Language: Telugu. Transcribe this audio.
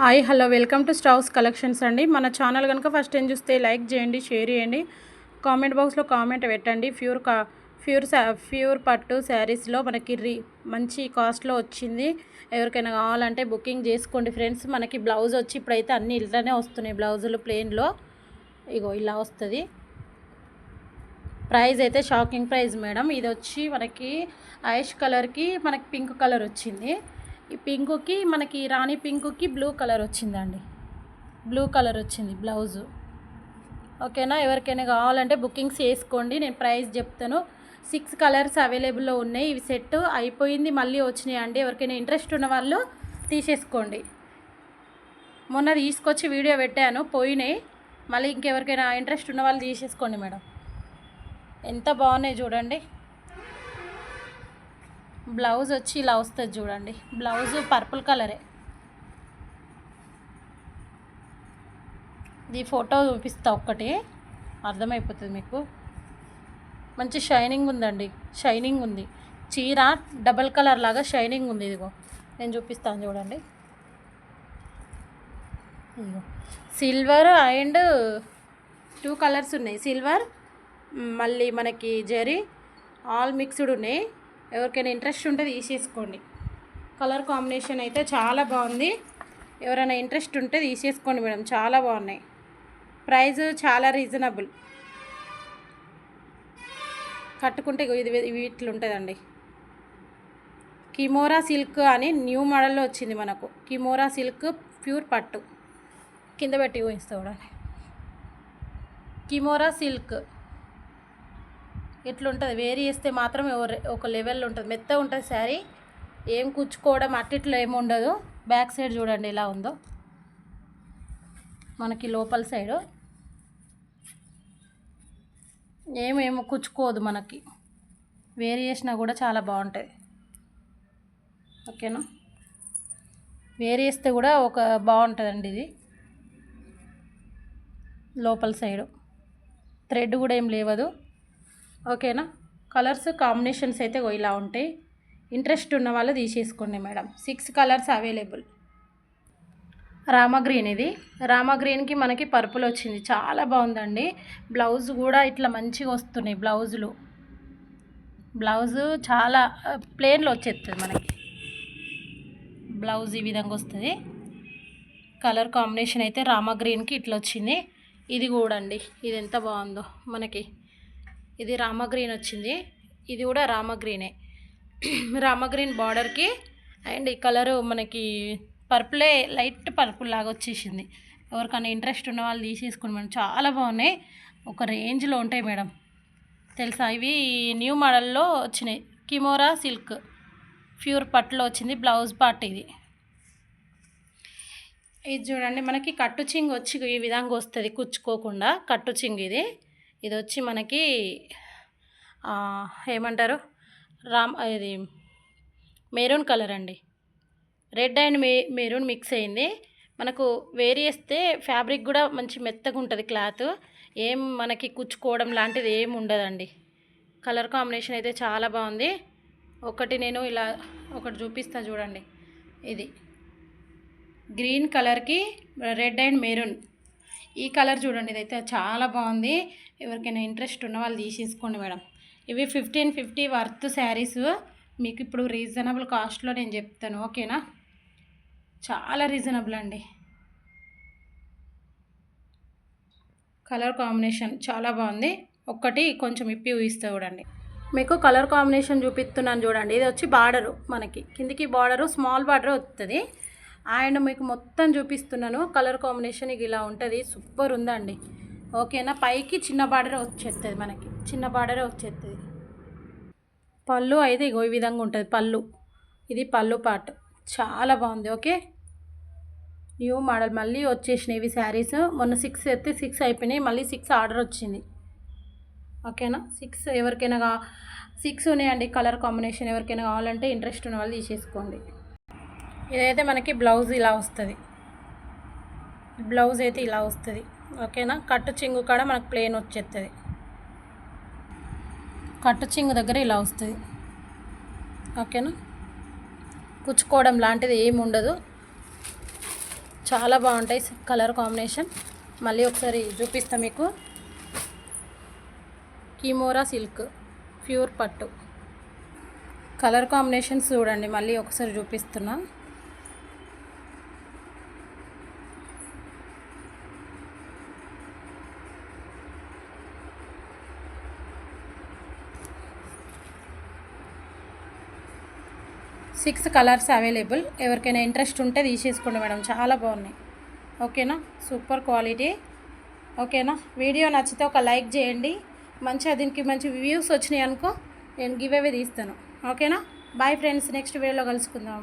హాయ్ హలో వెల్కమ్ టు స్టౌస్ కలెక్షన్స్ అండి. మన ఛానల్ కనుక ఫస్ట్ టైం చూస్తే లైక్ చేయండి షేర్ చేయండి. కామెంట్ బాక్స్లో కామెంట్ పెట్టండి. ప్యూర్ కా ప్యూర్ ప్యూర్ పట్టు శారీస్లో మనకి రీ మంచి కాస్ట్లో వచ్చింది. ఎవరికైనా కావాలంటే బుకింగ్ చేసుకోండి ఫ్రెండ్స్. మనకి బ్లౌజ్ వచ్చి ఇప్పుడైతే అన్ని ఇలానే వస్తున్నాయి బ్లౌజులు ప్లెయిన్లో. ఇగో ఇలా వస్తుంది. ప్రైస్ అయితే షాకింగ్ ప్రైజ్ మేడం. ఇది వచ్చి మనకి ఐష్ కలర్కి మనకి పింక్ కలర్ వచ్చింది. ఈ పింకుకి మనకి రాణి పింకుకి బ్లూ కలర్ వచ్చిందండి. బ్లూ కలర్ వచ్చింది బ్లౌజు. ఓకేనా? ఎవరికైనా కావాలంటే బుకింగ్స్ చేసుకోండి. నేను ప్రైస్ చెప్తాను. సిక్స్ కలర్స్ అవైలబుల్లో ఉన్నాయి. ఇవి సెట్ అయిపోయింది. మళ్ళీ వచ్చినాయి అండి. ఎవరికైనా ఇంట్రెస్ట్ ఉన్న వాళ్ళు తీసేసుకోండి. మొన్న తీసుకొచ్చి వీడియో పెట్టాను. పోయినాయి. మళ్ళీ ఇంకెవరికైనా ఇంట్రెస్ట్ ఉన్న వాళ్ళు తీసేసుకోండి మేడం. ఎంత బాగున్నాయి చూడండి. బ్లౌజ్ వచ్చి ఇలా వస్తుంది చూడండి. బ్లౌజ్ పర్పుల్ కలరే. ఇది ఫోటో చూపిస్తా ఒక్కటి. అర్థమైపోతుంది మీకు? మంచి షైనింగ్ ఉందండి. షైనింగ్ ఉంది. చీర డబల్ కలర్ లాగా షైనింగ్ ఉంది ఇదిగో. నేను చూపిస్తాను చూడండి. ఇదిగో. సిల్వర్ అండ్ టూ కలర్స్ ఉన్నాయి. సిల్వర్ మళ్ళీ మనకి జరీ ఆల్ మిక్స్డ్ ఉన్నాయి. ఎవరికైనా ఇంట్రెస్ట్ ఉంటే తీసేసుకోండి. కలర్ కాంబినేషన్ అయితే చాలా బాగుంది. ఎవరైనా ఇంట్రెస్ట్ ఉంటే తీసేసుకోండి మేడం చాలా బాగున్నాయి. ప్రైస్ చాలా రీజనబుల్. కట్టుకుంటే ఇది వీటిలో ఇట్లా ఉంటుందండి. కిమోరా సిల్క్ అని న్యూ మోడల్లో వచ్చింది మనకు. కిమోరా సిల్క్ ప్యూర్ పట్టు. కింద పెట్టి ఊహిస్తూ చూడండి. కిమోరా సిల్క్. ఇట్లుంటుంది వేరీ చేస్తే మాత్రం ఎవరు- ఒక లెవెల్లో ఉంటుంది. మెత్త ఉంటుంది శారీ. ఏం కుచ్చుకోవడం అట్టిట్లో ఏమి ఉండదు. బ్యాక్ సైడ్ చూడండి ఎలా ఉందో. మనకి లోపల సైడు ఏమేమి కుచ్చుకోదు మనకి. వేరి చేసినా కూడా చాలా బాగుంటుంది ఓకేనా? వేరి చేస్తే కూడా ఒక బాగుంటుందండి ఇది. లోపల సైడు థ్రెడ్ కూడా ఏం లేవదు. ఓకేనా? కలర్స్ కాంబినేషన్స్ అయితే ఇలా ఉంటాయి ఇంట్రెస్ట్ ఉన్న వాళ్ళు తీసేసుకోండి madam. Six colours available. Rama green ఇది. రామా గ్రీన్కి మనకి పర్పుల్ వచ్చింది. చాలా బాగుందండి. బ్లౌజ్ కూడా ఇట్లా మంచిగా వస్తున్నాయి బ్లౌజులు. బ్లౌజ్ చాలా ప్లేన్లో వచ్చేస్తుంది మనకి. బ్లౌజ్ ఈ విధంగా వస్తుంది. కలర్ కాంబినేషన్ అయితే రామా గ్రీన్కి ఇట్లా వచ్చింది. ఇది కూడా అండి ఇది ఎంత బాగుందో మనకి. ఇది రామ గ్రీన్ వచ్చింది. ఇది కూడా రామ గ్రీనే రామ గ్రీన్ బార్డర్కి అండ్ ఈ కలరు మనకి పర్పులే లైట్ పర్పుల్ లాగా వచ్చేసింది. ఎవరికైనా ఇంట్రెస్ట్ ఉన్న వాళ్ళు తీసేసుకోండి మేడం. చాలా బాగున్నాయి. ఒక రేంజ్లో ఉంటాయి మేడం. తెలుసా? ఇవి న్యూ మోడల్లో వచ్చినాయి. కిమోరా సిల్క్. ప్యూర్ పట్టులో వచ్చింది. బ్లౌజ్ పార్ట్ ఇది. ఇది చూడండి. మనకి కట్టు చింగ్ వచ్చి ఈ విధంగా వస్తుంది. కుచ్చుకోకుండా కట్టు చింగ్ ఇది. ఇది వచ్చి మనకి ఏమంటారు? రామ్ ఇది మెరూన్ కలర్ అండి. రెడ్ అండ్ మే మెరూన్ మిక్స్ అయింది. మనకు వేరి చేస్తే ఫ్యాబ్రిక్ కూడా మంచి మెత్తగా ఉంటుంది క్లాత్. ఏం మనకి కుచ్చుకోవడం లాంటిది ఏం ఉండదండి. కలర్ కాంబినేషన్ అయితే చాలా బాగుంది. ఒకటి నేను ఇలా ఒకటి చూపిస్తా చూడండి. ఇది గ్రీన్ కలర్కి రెడ్ అండ్ మెరూన్. ఈ కలర్ చూడండి ఇదైతే చాలా బాగుంది. ఎవరికైనా ఇంట్రెస్ట్ ఉన్న వాళ్ళు తీసేసుకోండి మేడం. ఇవి ఫిఫ్టీన్ ఫిఫ్టీ వర్త్ శారీస్ మీకు ఇప్పుడు రీజనబుల్ కాస్ట్లో నేను చెప్తాను ఓకేనా? చాలా రీజనబుల్ అండి. కలర్ కాంబినేషన్ చాలా బాగుంది. ఒక్కటి కొంచెం ఇప్పి ఊహిస్తే చూడండి. మీకు కలర్ కాంబినేషన్ చూపిస్తున్నాను చూడండి. ఇది వచ్చి బార్డరు మనకి. కిందికి బార్డరు స్మాల్ బార్డర్ వస్తుంది అండ్ మీకు మొత్తం చూపిస్తున్నాను. కలర్ కాంబినేషన్ ఇక ఇలా ఉంటుంది. సూపర్ ఉందండి. ఓకేనా పైకి చిన్న బార్డర్ వచ్చేస్తుంది మనకి. చిన్న బార్డరే వచ్చేస్తుంది పళ్ళు అయితే ఇగో ఈ విధంగా ఉంటుంది. పళ్ళు. ఇది పళ్ళు పార్ట్ చాలా బాగుంది. ఓకే న్యూ మోడల్ మళ్ళీ వచ్చేసినాయి ఇవి శారీస్ మొన్న సిక్స్ అయితే సిక్స్ అయిపోయినాయి. మళ్ళీ సిక్స్ ఆర్డర్ వచ్చింది. ఓకేనా సిక్స్ ఎవరికైనా సిక్స్ ఉన్నాయండి. కలర్ కాంబినేషన్ ఎవరికైనా కావాలంటే ఇంట్రెస్ట్ ఉన్న వాళ్ళు తీసేసుకోండి. ఇదైతే మనకి బ్లౌజ్ ఇలా వస్తుంది. బ్లౌజ్ అయితే ఇలా వస్తుంది. ఓకేనా? కట్టు చింగు కాడ మనకు ప్లేన్ వచ్చేస్తుంది కట్టు చింగు దగ్గర ఇలా వస్తుంది. ఓకేనా? కుచ్చుకోవడం లాంటిది ఏమి ఉండదు. చాలా బాగుంటాయి కలర్ కాంబినేషన్. మళ్ళీ ఒకసారి చూపిస్తా మీకు. కీమోరా సిల్క్ ప్యూర్ పట్టు. కలర్ కాంబినేషన్స్ చూడండి మళ్ళీ ఒకసారి చూపిస్తున్నా. Six colours available. ఎవరికైనా ఇంట్రెస్ట్ ఉంటే తీసేసుకోండి మేడం. చాలా బాగున్నాయి. ఓకేనా? Super quality. ఓకేనా? వీడియో నచ్చితే ఒక లైక్ చేయండి. మంచిగా దీనికి మంచి వ్యూస్ వచ్చినాయి అనుకో నేను గివ్ అవే తీస్తాను. ఓకేనా? బాయ్ ఫ్రెండ్స్ నెక్స్ట్ వీడియోలో కలుసుకుందాం.